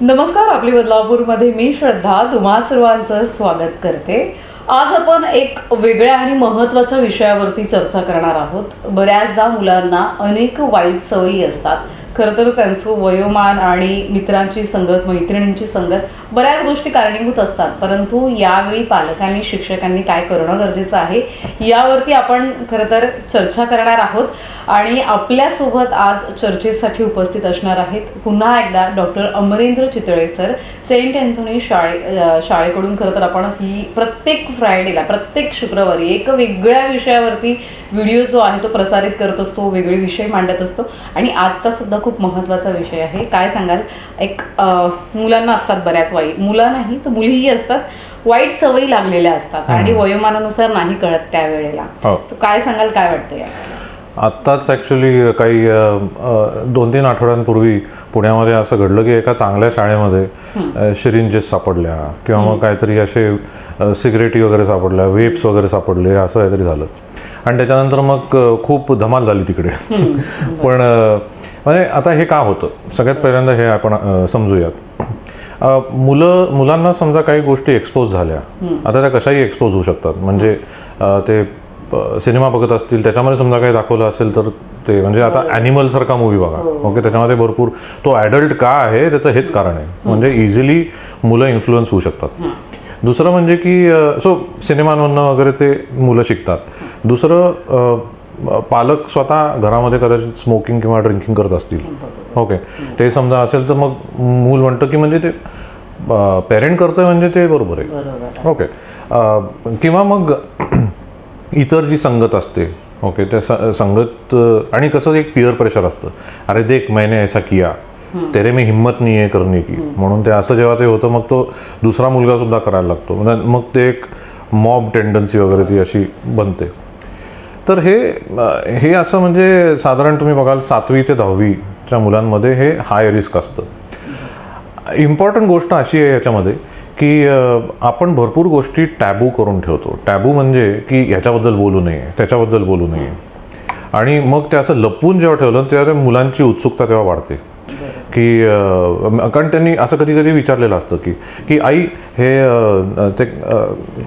नमस्कार आपली बदलापूरमध्ये मी श्रद्धा तुम्हा सर्वांचं स्वागत करते. आज आपण एक वेगळ्या आणि महत्त्वाच्या विषयावरती चर्चा करणार आहोत. बऱ्याचदा मुलांना अनेक वाईट सवयी असतात. खरं तर त्यांचं वयोमान आणि मित्रांची संगत मैत्रिणींची संगत बऱ्याच गोष्टी कारणीभूत असतात. परंतु यावेळी पालकांनी शिक्षकांनी काय करणं गरजेचं आहे यावरती आपण खरं तर चर्चा करणार आहोत. आणि आपल्यासोबत आज चर्चेसाठी उपस्थित असणार आहेत पुन्हा एकदा doctor Amarendra Chitale sir. Saint Anthony शाळे शाळेकडून खरं तर आपण ही प्रत्येक फ्रायडेला प्रत्येक शुक्रवारी एक वेगळ्या विषयावरती व्हिडिओ जो आहे तो प्रसारित करत असतो वेगळे विषय मांडत असतो. आणि आजचा सुद्धा खूप महत्त्वाचा विषय आहे. काय सांगाल? एक मुलांना असतात बऱ्याच वाईट मुलं नाही तर मुलीही असतात. वाईट सवयी लागलेल्या असतात आणि वयोमानानुसार नाही कळत त्यावेळेला. हो. So, काय सांगाल? काय वाटतं या आत्ताच ॲक्च्युली काही दोन तीन आठवड्यांपूर्वी पुण्यामध्ये असं घडलं की एका चांगल्या शाळेमध्ये शिरिंजेस सापडल्या किंवा मग काहीतरी असे सिगरेटी वगैरे सापडल्या वेप्स वगैरे सापडले असं काहीतरी झालं. आणि त्याच्यानंतर मग खूप धमाल झाली तिकडे. पण म्हणजे आता हे का होतं? सगळ्यात पहिल्यांदा हे आपण समजूयात. मुलं मुलांना समजा काही गोष्टी एक्सपोज झाल्या. आता त्या कशाही एक्सपोज होऊ शकतात. म्हणजे ते सिनेमा बघत असतील त्याच्यामध्ये समजा काही दाखवलं असेल तर ते म्हणजे आता ॲनिमल सारखा मूवी बघा. ओके त्याच्यामध्ये भरपूर तो ॲडल्ट का आहे त्याचं हेच कारण आहे. म्हणजे इझिली मुलं इन्फ्लुअन्स होऊ शकतात. दुसरं म्हणजे की सो सिनेमांमधनं वगैरे ते मुलं शिकतात. दुसरं पालक स्वतः घरामध्ये कदाचित स्मोकिंग किंवा ड्रिंकिंग करत असतील. ओके ते समजा असेल तर मग मूल म्हणतं की म्हणजे ते पेरेंट करतोय म्हणजे ते बरोबर आहे. ओके किंवा मग इतर जी संगत असते ओके त्या संगत आणि कसं एक पिअर प्रेशर असतं. अरे देख मैंने ऐसा किया. तेरे में हिम्मत नाही आहे करणे की. म्हणून ते असं जेव्हा ते होतं मग तो दुसरा मुलगा सुद्धा करायला लागतो. मग ते एक मॉब टेंडन्सी वगैरे ती अशी बनते. तर हे हे असं म्हणजे साधारण तुम्ही बघाल सातवी ते दहावीच्या मुलांमध्ये हे हाय रिस्क असतं. इम्पॉर्टंट गोष्ट अशी आहे याच्यामध्ये की आपण भरपूर गोष्टी टॅबू करून ठेवतो. टॅबू म्हणजे की ह्याच्याबद्दल बोलू नये त्याच्याबद्दल बोलू नये. आणि मग ते असं लपवून जेव्हा ठेवलं तेव्हा मुलांची उत्सुकता तेव्हा वाढते. की कारण त्यांनी असं कधी कधी विचारलेलं असतं की की आई हे ते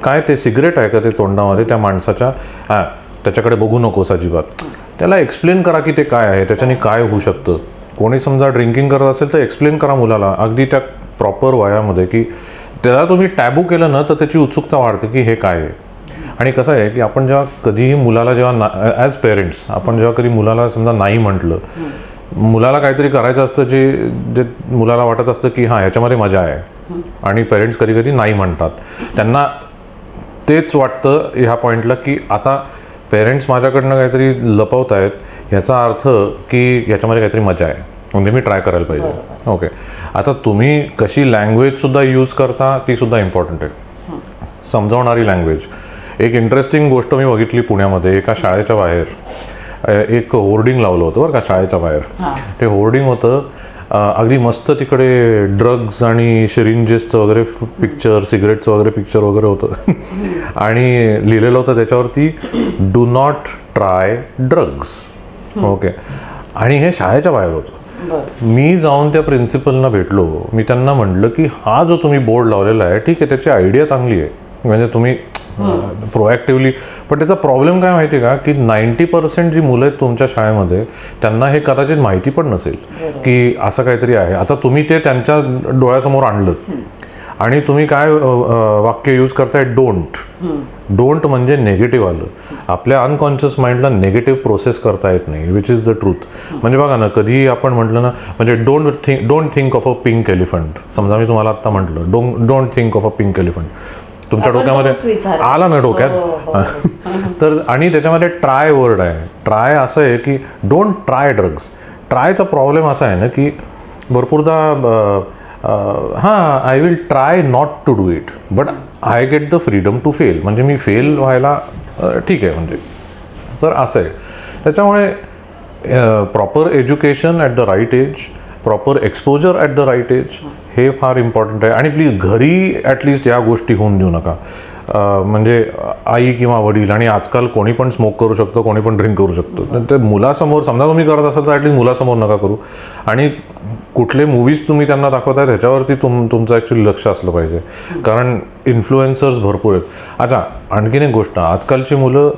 काय ते सिगरेट आहे का ते तोंडामध्ये त्या माणसाच्या? हां त्याच्याकडे बघू नकोस अजिबात. त्याला एक्सप्लेन करा की ते काय आहे त्याच्याने काय होऊ शकतं. कोणी समजा ड्रिंकिंग करत असेल तर एक्सप्लेन करा मुलाला. अगदी त्या प्रॉपर वयामध्ये की त्याला तुम्ही टॅबू केलं ना तर त्याची उत्सुकता वाढते की हे काय आहे. आणि कसं आहे की आपण जेव्हा कधीही मुलाला जेव्हा ना ॲज पेरेंट्स आपण जेव्हा कधी मुलाला समजा नाही म्हटलं मुलाला काहीतरी करायचं असतं जे जे मुलाला वाटत असतं की हां ह्याच्यामध्ये मजा आहे. आणि पेरेंट्स कधी कधी नाही म्हणतात. त्यांना तेच वाटतं ह्या पॉईंटला की आता पेरेंट्स माझ्याकडनं काहीतरी लपवत आहेत ह्याचा अर्थ की ह्याच्यामध्ये काहीतरी मजा आहे. म्हणजे मी ट्राय करायला पाहिजे. ओके आता तुम्ही कशी लँग्वेजसुद्धा यूज करता ती सुद्धा इम्पॉर्टंट आहे. समजावणारी लँग्वेज एक इंटरेस्टिंग गोष्ट मी बघितली पुण्यामध्ये एका शाळेच्या बाहेर एक होर्डिंग लावलं होतं बरं का शाळेच्या बाहेर. ते होर्डिंग होतं. अगदी मस्त तिकडे ड्रग्ज आणि शिरिंजेसचं वगैरे पिक्चर सिगरेटचं वगैरे पिक्चर वगैरे होतं. आणि लिहिलेलं होतं त्याच्यावरती do not try drugs okay आणि हे शाळेच्या बाहेर होतं. मी जाऊन त्या प्रिन्सिपलना भेटलो. मी त्यांना म्हटलं की हा जो तुम्ही बोर्ड लावलेला आहे ठीक आहे त्याची आयडिया चांगली आहे. म्हणजे तुम्ही प्रोॲक्टिव्हली पण त्याचा प्रॉब्लेम काय माहिती आहे का? की नाईंटी पर्सेंट जी मुलं आहेत तुमच्या शाळेमध्ये त्यांना हे कदाचित माहिती पण नसेल. की असं काहीतरी आहे. आता तुम्ही ते त्यांच्या डोळ्यासमोर आणलं. आणि तुम्ही काय वाक्य यूज करताय? डोंट डोंट म्हणजे नेगेटिव्ह आलं. आपल्या अनकॉन्शियस माइंडला नेगेटिव्ह प्रोसेस करता येत नाही विच इज द ट्रूथ म्हणजे बघा ना कधीही आपण म्हटलं ना म्हणजे don't think don't think of a pink elephant समजा मी तुम्हाला आता म्हटलं don't don't think of a pink elephant तुमच्या डोक्यामध्ये. आला ना हो, डोक्यात तर आणि त्याच्यामध्ये ट्राय वर्ड आहे. ट्राय असं आहे की डोंट ट्राय ड्रग्स ट्रायचा प्रॉब्लेम असा आहे ना की भरपूरदा हां I will try not to do it but I get the freedom to fail म्हणजे मी फेल व्हायला uh, ठीक आहे म्हणजे. तर असं आहे. त्याच्यामुळे proper education at the right age proper exposure at the right age हे फार इम्पॉर्टंट आहे. आणि प्लीज घरी ॲटलिस्ट या गोष्टी होऊन देऊ नका. म्हणजे आई किंवा वडील आणि आजकाल कोणी पण स्मोक करू शकतो कोणी पण ड्रिंक करू शकतो. तर ते मुलासमोर समजा तुम्ही करत असाल तर ॲटलीस्ट मुलासमोर नका करू. आणि कुठले मूवीज तुम्ही त्यांना दाखवताय त्याच्यावरती तुम तुमचं ॲक्च्युली लक्ष असलं पाहिजे. कारण इन्फ्लुएन्सर्स भरपूर आहेत. अच्छा आणखीन एक गोष्ट. आजकालची मुलं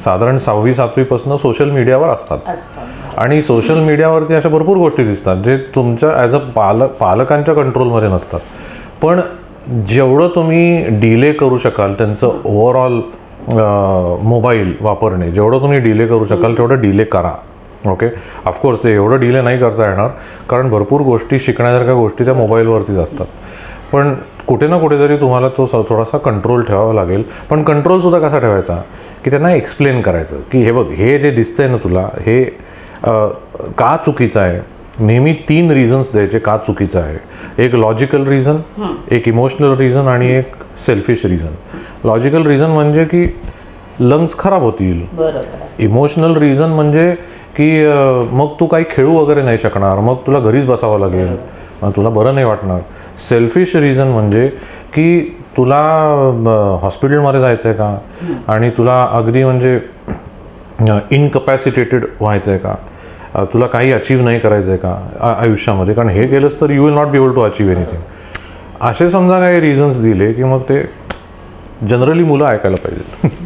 साधारण सहावी सातवीपासून सोशल मीडियावर असतात. असतात. आणि सोशल मीडियावरती अशा भरपूर गोष्टी दिसतात जे तुमच्या ॲज अ पालक पालकांच्या कंट्रोलमध्ये नसतात. पण जेवढं तुम्ही डिले करू शकाल त्यांचं ओव्हरऑल मोबाईल वापरणे जेवढं तुम्ही डिले करू शकाल तेवढं डिले करा. ओके ऑफकोर्स ते एवढं डिले नाही करता येणार कारण भरपूर गोष्टी शिकण्यासारख्या गोष्टी त्या मोबाईलवरतीच असतात. पण कुठे ना कुठेतरी तुम्हाला तो स- थोडासा कंट्रोल ठेवावा लागेल. पण कंट्रोलसुद्धा कसा ठेवायचा? की त्यांना एक्सप्लेन करायचं की हे बघ हे जे दिसतंय ना तुला हे का चुकीचं आहे? नेहमी तीन रिझन्स द्यायचे का चुकीचं आहे. एक लॉजिकल रिझन एक इमोशनल रिझन आणि एक सेल्फिश रिझन लॉजिकल रिझन म्हणजे की लंग्स खराब होतील. इमोशनल रिझन म्हणजे की मग तू काही खेळू वगैरे नाही शकणार. मग तुला घरीच बसावं लागेल. मग तुला बरं नाही वाटणार. सेल्फिश रिझन म्हणजे की तुला हॉस्पिटलमध्ये जायचं आहे का? आणि तुला अगदी म्हणजे इनकपॅसिटेटेड व्हायचं आहे का? तुला काही अचीव नाही करायचं आहे का आयुष्यामध्ये? कारण हे केलंच तर you will not be able to achieve anything असे समजा काही रिझन्स दिले की मग ते जनरली मुलं ऐकायला पाहिजेत.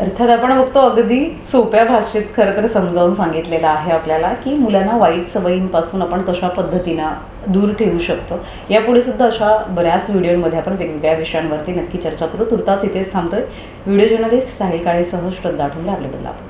अर्थात आपण बघतो अगदी सोप्या भाषेत खरं तर समजावून सांगितलेलं आहे आपल्याला की मुलांना वाईट सवयींपासून आपण कशा पद्धतीनं दूर ठेवू शकतो. यापुढे सुद्धा अशा बऱ्याच व्हिडिओमध्ये आपण वेगवेगळ्या विषयांवरती नक्की चर्चा करू. तुर्तास इथेच थांबतोय. व्हिडिओ जर्नलिस्ट साहिल काळेसह श्रद्धा आठवले आपल्याबद्दल आपण